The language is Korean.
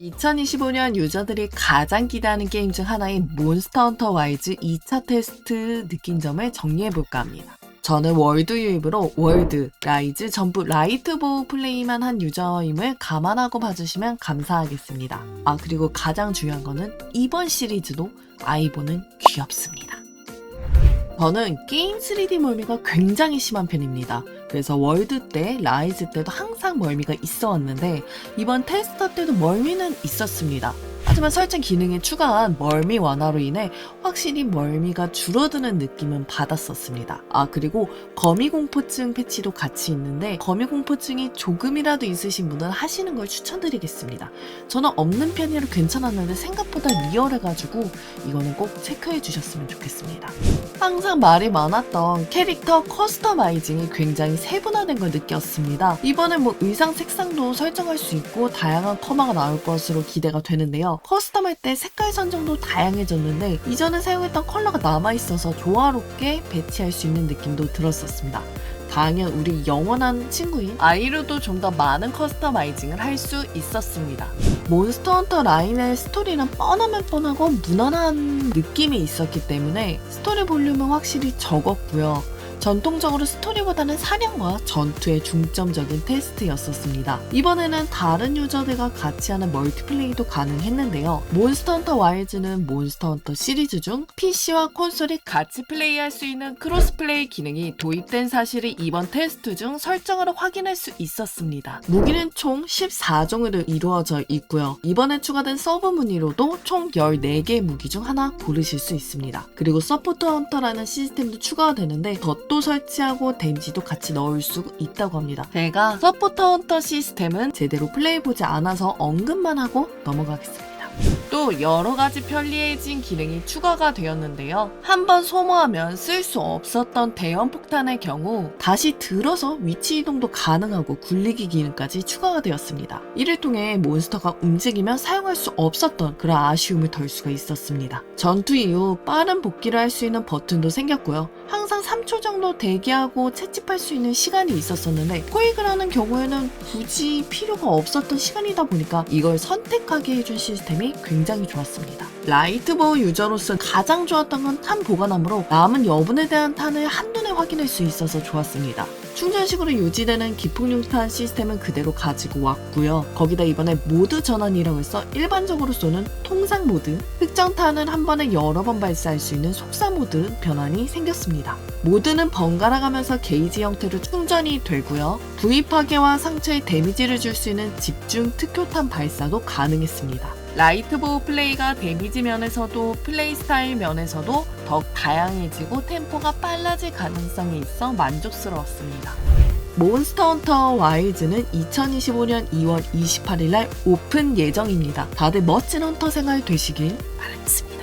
2025년 유저들이 가장 기대하는 게임 중 하나인 몬스터 헌터 와이즈 2차 테스트 느낀 점을 정리해볼까 합니다. 저는 월드 유입으로 월드, 라이즈 전부 라이트 보호 플레이만 한 유저임을 감안하고 봐주시면 감사하겠습니다. 아 그리고 가장 중요한 거는 이번 시리즈도 아이보는 귀엽습니다. 저는 게임 3D 멀미가 굉장히 심한 편입니다. 그래서 월드 때, 라이즈 때도 항상 멀미가 있어 왔는데 이번 테스터 때도 멀미는 있었습니다. 하지만 설정 기능에 추가한 멀미 완화로 인해 확실히 멀미가 줄어드는 느낌은 받았었습니다. 아, 그리고 거미공포증 패치도 같이 있는데 거미공포증이 조금이라도 있으신 분은 하시는 걸 추천드리겠습니다. 저는 없는 편이라 괜찮았는데 생각보다 리얼해가지고 이거는 꼭 체크해 주셨으면 좋겠습니다. 항상 말이 많았던 캐릭터 커스터마이징이 굉장히 세분화된 걸 느꼈습니다. 이번에 뭐 의상 색상도 설정할 수 있고 다양한 커마가 나올 것으로 기대가 되는데요. 커스텀할 때 색깔 선정도 다양해졌는데 이전에 사용했던 컬러가 남아있어서 조화롭게 배치할 수 있는 느낌도 들었었습니다. 당연 우리 영원한 친구인 아이로도 좀 더 많은 커스터마이징을 할 수 있었습니다. 몬스터 헌터 라인의 스토리는 뻔하면 뻔하고 무난한 느낌이 있었기 때문에 스토리 볼륨은 확실히 적었고요. 전통적으로 스토리보다는 사냥과 전투에 중점적인 테스트였었습니다. 이번에는 다른 유저들과 같이 하는 멀티플레이도 가능했는데요. 몬스터 헌터 와일즈는 몬스터 헌터 시리즈 중 PC와 콘솔이 같이 플레이할 수 있는 크로스플레이 기능이 도입된 사실을 이번 테스트 중 설정으로 확인할 수 있었습니다. 무기는 총 14종으로 이루어져 있고요. 이번에 추가된 서브 무늬로도 총 14개의 무기 중 하나 고르실 수 있습니다. 그리고 서포트 헌터라는 시스템도 추가가 되는데 덧도 설치하고 댐지도 같이 넣을 수 있다고 합니다. 제가 서포트 헌터 시스템은 제대로 플레이해보지 않아서 언급만 하고 넘어가겠습니다. 또 여러 가지 편리해진 기능이 추가가 되었는데요. 한번 소모하면 쓸 수 없었던 대형 폭탄의 경우 다시 들어서 위치 이동도 가능하고 굴리기 기능까지 추가가 되었습니다. 이를 통해 몬스터가 움직이면 사용할 수 없었던 그런 아쉬움을 덜 수가 있었습니다. 전투 이후 빠른 복귀를 할 수 있는 버튼도 생겼고요. 항상 3초 정도 대기하고 채집할 수 있는 시간이 있었었는데 포획을 하는 경우에는 굳이 필요가 없었던 시간이다 보니까 이걸 선택하게 해준 시스템이 굉장히 좋았습니다. 라이트보우 유저로서 가장 좋았던 건 탄 보관함으로 남은 여분에 대한 탄을 한눈에 확인할 수 있어서 좋았습니다. 충전식으로 유지되는 기폭용탄 시스템은 그대로 가지고 왔고요. 거기다 이번에 모드 전환이라고 해서 일반적으로 쏘는 통상 모드, 특정 탄을 한 번에 여러 번 발사할 수 있는 속사 모드 변환이 생겼습니다. 모드는 번갈아 가면서 게이지 형태로 충전이 되고요. 부위 파괴와 상처에 데미지를 줄 수 있는 집중 특효탄 발사도 가능했습니다. 라이트 보호 플레이가 데미지 면에서도 플레이 스타일 면에서도 더욱 다양해지고 템포가 빨라질 가능성이 있어 만족스러웠습니다. 몬스터 헌터 와일즈는 2025년 2월 28일 날 오픈 예정입니다. 다들 멋진 헌터 생활 되시길 바라겠습니다.